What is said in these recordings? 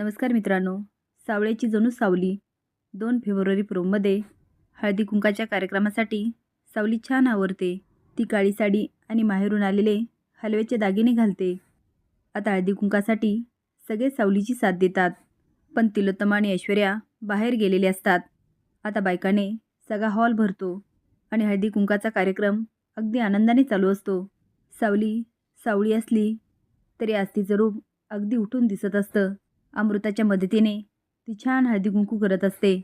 नमस्कार मित्रांनो. सावळ्याची जणू सावली दोन फेब्रुवारी प्रोममध्ये हळदी कुंकाच्या कार्यक्रमासाठी सावली छान आवरते. ती काळी साडी आणि माहेरून आलेले हलव्याचे दागिने घालते. आता हळदी कुंकासाठी सगळे सावलीची साथ देतात. पण तिलोत्तमा आणि ऐश्वर्या बाहेर गेलेले असतात. आता बायकाने सगळा हॉल भरतो आणि हळदी कुंकाचा कार्यक्रम अगदी आनंदाने चालू असतो. सावली सावळी असली तरी आज रूप अगदी उठून दिसत असतं. अमृताच्या मदतीने ती छान हळदीकुंकू करत असते.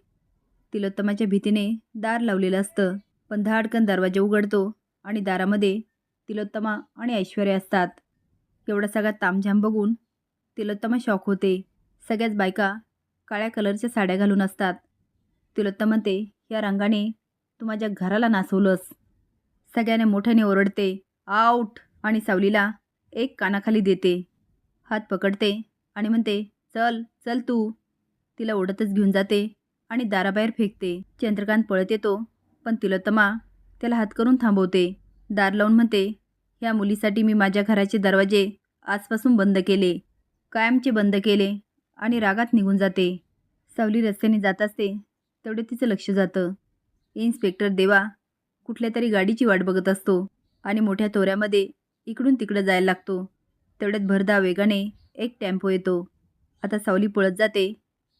तिलोत्तमाच्या भीतीने दार लावलेलं असतं पण धाडकन दरवाजा उघडतो आणि दारामध्ये तिलोत्तमा आणि ऐश्वर्या असतात. एवढा सगळा तामझाम बघून तिलोत्तमा शॉक होते. सगळ्याच बायका काळ्या कलरच्या साड्या घालून असतात. तिलोत्तमा म्हणते या रंगाने तू माझ्या घराला नाचवलंस सगळ्याने मोठ्याने ओरडते आऊट! आणि सावलीला एक कानाखाली देते. हात पकडते आणि म्हणते चल चल तू. तिला ओढतच घेऊन जाते आणि दाराबाहेर फेकते. चंद्रकांत पळत येतो पण तिलोत्तमा त्याला हात करून थांबवते. दार लावून म्हणते ह्या मुलीसाठी मी माझ्या घराचे दरवाजे आजपासून बंद केले. कायमचे बंद केले आणि रागात निघून जाते. सावली रस्त्याने जात असते तेवढे तिचं लक्ष जातं. इन्स्पेक्टर देवा कुठल्या तरी गाडीची वाट बघत असतो आणि मोठ्या तोऱ्यामध्ये इकडून तिकडं जायला लागतो. तेवढ्यात भरदा वेगाने एक टेम्पो येतो. आता सावली पळत जाते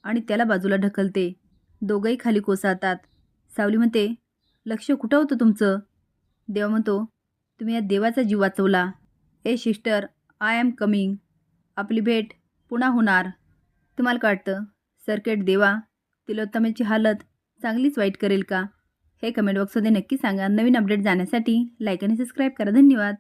आणि त्याला बाजूला ढकलते. दोघंही खाली कोसळतात. सावली म्हणते लक्ष कुठं होतं तुमचं? देवा म्हणतो तुम्ही या देवाचा जीव वाचवला. ए सिस्टर आय एम कमिंग. आपली भेट पुन्हा होणार. तुम्हाला काय वाटतं? सर्किट देवा तिलोत्तमेची हालत चांगलीच वाईट करेल का? हे कमेंट बॉक्समध्ये नक्की सांगा. नवीन अपडेट जाण्यासाठी लाईक आणि सबस्क्राईब करा. धन्यवाद.